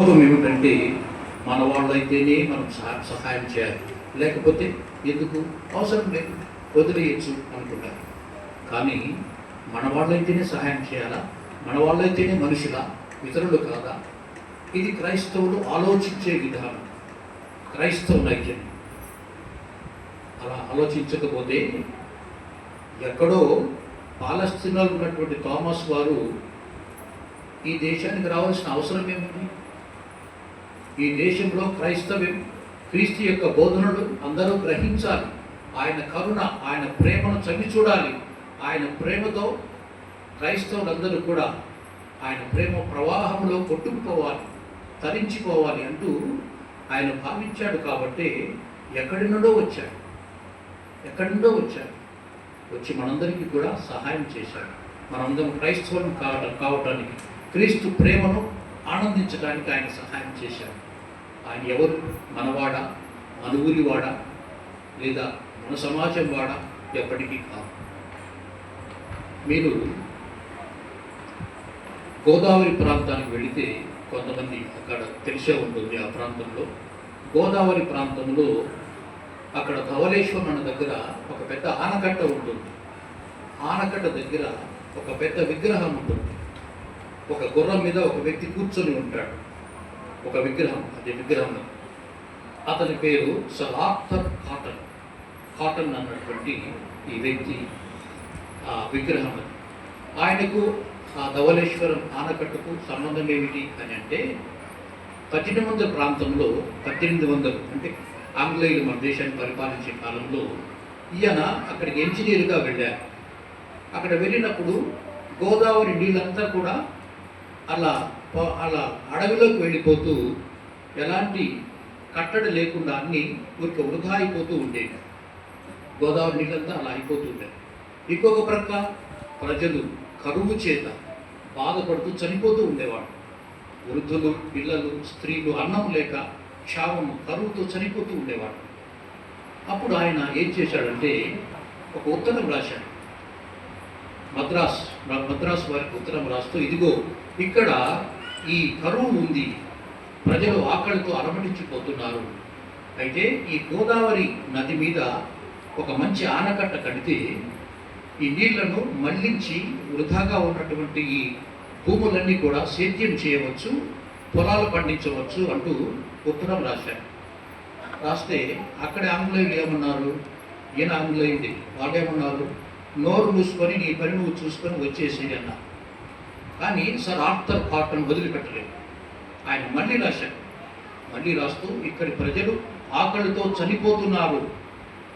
కోపం ఏమిటంటే మన వాళ్ళైతేనే మనం సహా- సహాయం చేయాలి. లేకపోతే ఎందుకు? అవసరం లేదు. వదిలేయచ్చు అనుకుంటారు. కానీ మన వాళ్ళైతేనే సహాయం చేయాలా? మన వాళ్ళైతేనే మనుషులా? ఇతరులు కాదా? ఇది క్రైస్తవులు ఆలోచించే విధానం. క్రైస్తవ నైజం. అలా ఆలోచించకపోతే ఎక్కడో పాలస్తీనాలో ఉన్నటువంటి థామస్ వారు ఈ దేశానికి రావాల్సిన అవసరం ఏముంది? ఈ దేశంలో క్రైస్తవ్యం క్రీస్తు యొక్క బోధనలు అందరూ గ్రహించాలి. ఆయన కరుణ ఆయన ప్రేమను చవి చూడాలి. ఆయన ప్రేమతో క్రైస్తవులందరూ కూడా ఆయన ప్రేమ ప్రవాహంలో కొట్టుకుపోవాలి తరించిపోవాలి అంటూ ఆయన భావించాడు కాబట్టి ఎక్కడి నుండో వచ్చాడు. ఎక్కడి నుండో వచ్చాడు? వచ్చి మనందరికీ కూడా సహాయం చేశాడు. మనందరం క్రైస్తవం కావటం కావటానికి క్రీస్తు ప్రేమను ఆనందించడానికి ఆయన సహాయం చేశారు. ఆయన ఎవరు? మనవాడ? మన ఊరివాడా లేదా మన సమాజం వాడ? ఎప్పటికీ కాదు. మీరు గోదావరి ప్రాంతానికి వెళితే కొంతమంది అక్కడ తెలిసే ఉంటుంది ఆ ప్రాంతంలో. గోదావరి ప్రాంతంలో అక్కడ ధవలేశ్వరం అన్న దగ్గర ఒక పెద్ద ఆనకట్ట ఉంటుంది. ఆనకట్ట దగ్గర ఒక పెద్ద విగ్రహం ఉంటుంది. ఒక గుర్రం మీద ఒక వ్యక్తి కూర్చొని ఉంటాడు. ఒక విగ్రహం అది విగ్రహం. అతని పేరు సర్ ఆర్థర్ కాటన్. కాటన్ అన్నటువంటి ఈ వ్యక్తి ఆ విగ్రహం అది. ఆయనకు ఆ ధవలేశ్వరం ఆనకట్టుకు సంబంధం ఏమిటి అని అంటే పద్దెనిమిది వందల ప్రాంతంలో పద్దెనిమిది వందలు అంటే ఆంగ్లేయులు మన దేశాన్ని పరిపాలించే కాలంలో ఈయన అక్కడికి ఇంజనీర్గా వెళ్ళారు. అక్కడ వెళ్ళినప్పుడు గోదావరి నీళ్ళంతా కూడా అలా అలా అడవిలోకి వెళ్ళిపోతూ ఎలాంటి కట్టడి లేకుండా అన్నీ ఊరికి వృధా అయిపోతూ ఉండేవి. గోదావరి నీళ్ళంతా అలా అయిపోతూ ఉండేది ఇంకొక ప్రక్క ప్రజలు కరువు చేత బాధపడుతూ చనిపోతూ ఉండేవాడు వృద్ధులు పిల్లలు స్త్రీలు అన్నం లేక క్షామము కరువుతో చనిపోతూ ఉండేవాడు అప్పుడు ఆయన ఏం చేశాడంటే ఒక ఉత్తరం రాశాడు. మద్రాస్ మద్రాస్ వారికి ఉత్తరం రాస్తూ ఇదిగో ఇక్కడ ఈ కరువు ఉంది. ప్రజలు ఆకలితో అలమటించిపోతున్నారు అయితే ఈ గోదావరి నది మీద ఒక మంచి ఆనకట్ట కడితే ఈ నీళ్ళను మళ్ళించి వృధాగా ఉన్నటువంటి ఈ భూములన్నీ కూడా సేద్యం చేయవచ్చు పొలాలు పండించవచ్చు అంటూ ఉత్తరం రాశారు. రాస్తే అక్కడ ఆంగ్లేయులు ఏమన్నారు? ఈయన ఆంగ్లేయుడి వాళ్ళు ఏమన్నారు నోరు మూసుకొని నీ పని నువ్వు చూసుకొని వచ్చేసి అన్నా. కానీ సార్ ఆర్థర్ కాటన్ వదిలిపెట్టలేదు. ఆయన మళ్ళీ రాశాడు. మళ్ళీ రాస్తూ ఇక్కడి ప్రజలు ఆకలితో చనిపోతున్నారు.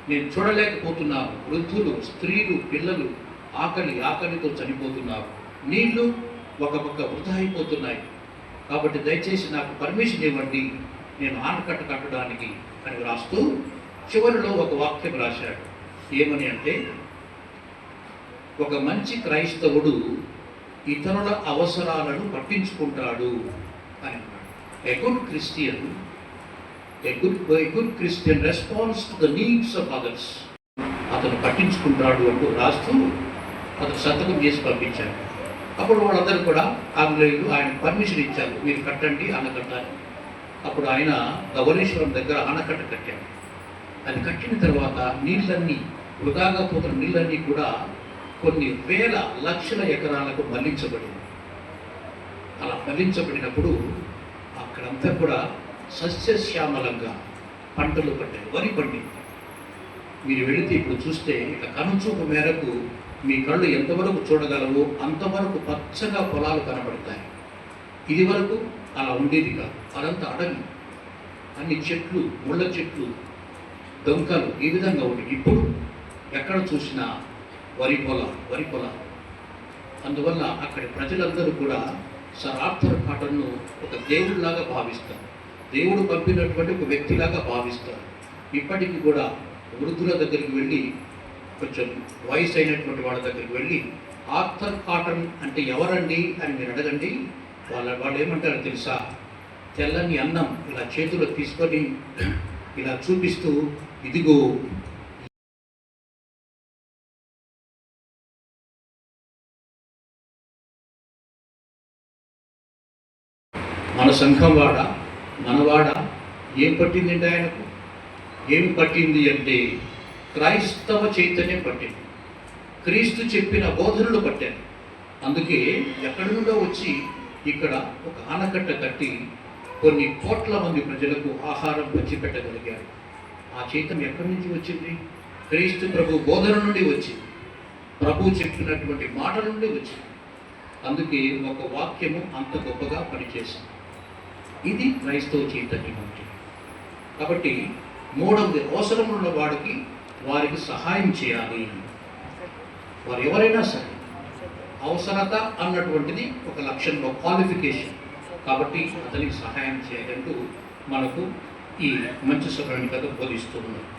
నేను చూడలేకపోతున్నాను వృద్ధులు స్త్రీలు పిల్లలు ఆకలి ఆకలితో చనిపోతున్నారు. నీళ్ళు ఒక పక్క వృధా అయిపోతున్నాయి. కాబట్టి దయచేసి నాకు పర్మిషన్ ఇవ్వండి. నేను ఆనకట్ట కట్టడానికి అని రాస్తూ చివరిలో ఒక వాక్యం రాశాడు. ఏమని అంటే ఒక మంచి క్రైస్తవుడు ఇతరుల అవసరాలను పట్టించుకుంటాడు అని a good Christian a good a good Christian response to the needs of others అతను పట్టించుకుంటాడు అంటూ రాస్తూ అతను సంతకం చేసి పంపించాడు. అప్పుడు వాళ్ళందరూ కూడా ఆంగ్లేయులు ఆయన పర్మిషన్ ఇచ్చారు. మీరు కట్టండి ఆనకట్ట అప్పుడు ఆయన ధవళేశ్వరం దగ్గర ఆనకట్ట కట్టాడు. అది కట్టిన తర్వాత నీళ్ళన్నీ వృధాగా పోతున్న నీళ్ళన్నీ కూడా కొన్ని వేల లక్షల ఎకరాలకు మళ్ళించబడింది. అలా మళ్ళించబడినప్పుడు అక్కడంతా కూడా సస్యశ్యామలంగా పంటలు పడ్డాయి వరి పండింది. మీరు వెళితే ఇప్పుడు చూస్తే ఇక కనుచూపు మేరకు మీ కళ్ళు ఎంతవరకు చూడగలవో అంతవరకు పచ్చగా పొలాలు కనబడతాయి. ఇది వరకు అలా ఉండేది కాదు. అదంతా అడవి. అన్ని చెట్లు ముళ్ళ చెట్లు డొంకలు ఈ విధంగా ఉండేవి. ఇప్పుడు ఎక్కడ చూసినా వరి పొల వరి పొల. అందువల్ల అక్కడి ప్రజలందరూ కూడా సర్ ఆర్థర్ కాటన్ను ఒక దేవుడిలాగా భావిస్తారు. దేవుడు పంపినటువంటి ఒక వ్యక్తిలాగా భావిస్తారు. ఇప్పటికీ కూడా వృద్ధుల దగ్గరికి వెళ్ళి కొంచెం వయసు అయినటువంటి వాళ్ళ దగ్గరికి వెళ్ళి ఆర్థర్ కాటన్ అంటే ఎవరండి? అని మీరు అడగండి. వాళ్ళ వాళ్ళు ఏమంటారు తెలుసా? తెల్లని అన్నం ఇలా చేతిలో తీసుకొని ఇలా చూపిస్తూ ఇదిగో మన సంఘం వాడ? మనవాడ ఏం పట్టిందంటే ఆయనకు? ఏమి పట్టింది అంటే క్రైస్తవ చైతన్యం పట్టింది. క్రీస్తు చెప్పిన బోధనలు పట్టారు అందుకే ఎక్కడి నుండో వచ్చి ఇక్కడ ఒక ఆనకట్ట కట్టి కొన్ని కోట్ల మంది ప్రజలకు ఆహారం పంచిపెట్టగలిగారు ఆ చైతన్యం ఎక్కడి నుంచి వచ్చింది? క్రీస్తు ప్రభు బోధన నుండి వచ్చింది. ప్రభు చెప్పినటువంటి మాట నుండి వచ్చింది. అందుకే ఒక వాక్యము అంత గొప్పగా పనిచేసింది. ఇది క్రైస్తవ చైతన్యం అంటే. కాబట్టి మూడవది అవసరం ఉన్న వాడికి వారికి సహాయం చేయాలి. వారు ఎవరైనా సరే అవసరత అన్నటువంటిది ఒక లక్ష్యంలో క్వాలిఫికేషన్ కాబట్టి అతనికి సహాయం చేయడంటూ మనకు ఈ మంచి సభ్యుని కథ బోధిస్తూ ఉన్నారు